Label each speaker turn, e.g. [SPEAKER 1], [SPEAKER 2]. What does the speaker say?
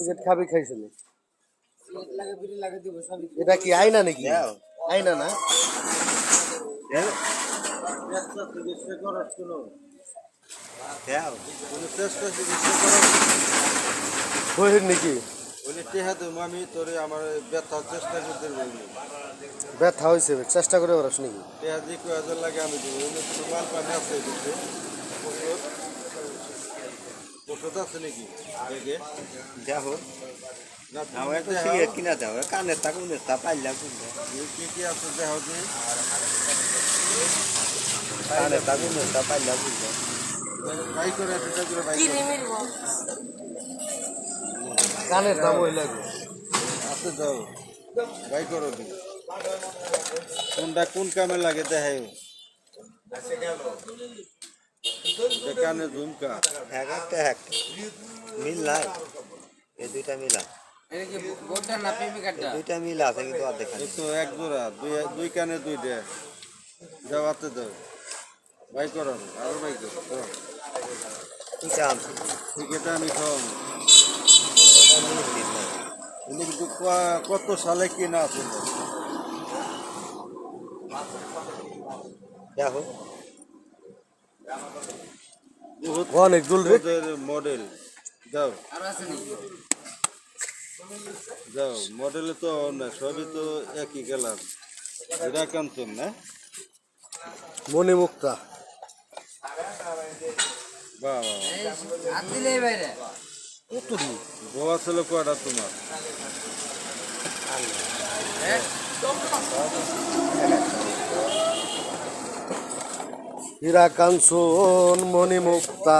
[SPEAKER 1] Cigarette খাবি খাইছে নি। এটা কি আয়না নাকি? আয়না না? নাকি?
[SPEAKER 2] আমার ব্যথা চেষ্টা করতে বলি
[SPEAKER 1] হয়েছে চেষ্টা করে ওরা নাকি?
[SPEAKER 2] টেহা যে কয় হাজার লাগে আমি দেবো উনি তো মাল পানি আছে দিচ্ছে ওষুধ ওষুধ আছে নাকি? ব্যাগে
[SPEAKER 3] দেখো আমার একটা সিগারেট কিনা কানের তা তা পাইলাম
[SPEAKER 2] কি কি আছে দেখাও যে
[SPEAKER 3] কানের তা কোনের তা পাইলাম
[SPEAKER 2] বাই করে সেটা করে বাই
[SPEAKER 1] কানের দাম ওই লাগে।
[SPEAKER 2] আছে দাও। বাই করো দি কোনটা কোন কামে লাগে দেখাই কানে ঝুমকা।
[SPEAKER 3] এক একটা এক মিল নাই। এই দুইটা মিলা এই দুইটা মিল আছে কিন্তু আর দেখা
[SPEAKER 2] এই তো এক জোড়া দুই দুই কানে দুই দে। যাওয়াতে দাও বাই করো আরও বাই করো করো।
[SPEAKER 3] দুইটা
[SPEAKER 2] ঠিক এটা আমি খাওয়াবো।
[SPEAKER 3] এটা মিল দিন নাই
[SPEAKER 2] উনি কিন্তু কত সালে কিনা আছে?
[SPEAKER 3] দেখো।
[SPEAKER 1] অনেক রে।
[SPEAKER 2] মডেল যাও। যাও মডেলে তো না সবই তো একই কালার এটা কাঞ্চন না?
[SPEAKER 1] মণিমুক্তা
[SPEAKER 2] বাহ গোয়া ছিল কয়টা তোমার?
[SPEAKER 1] হীরা কাঞ্চন মণিমুক্তা।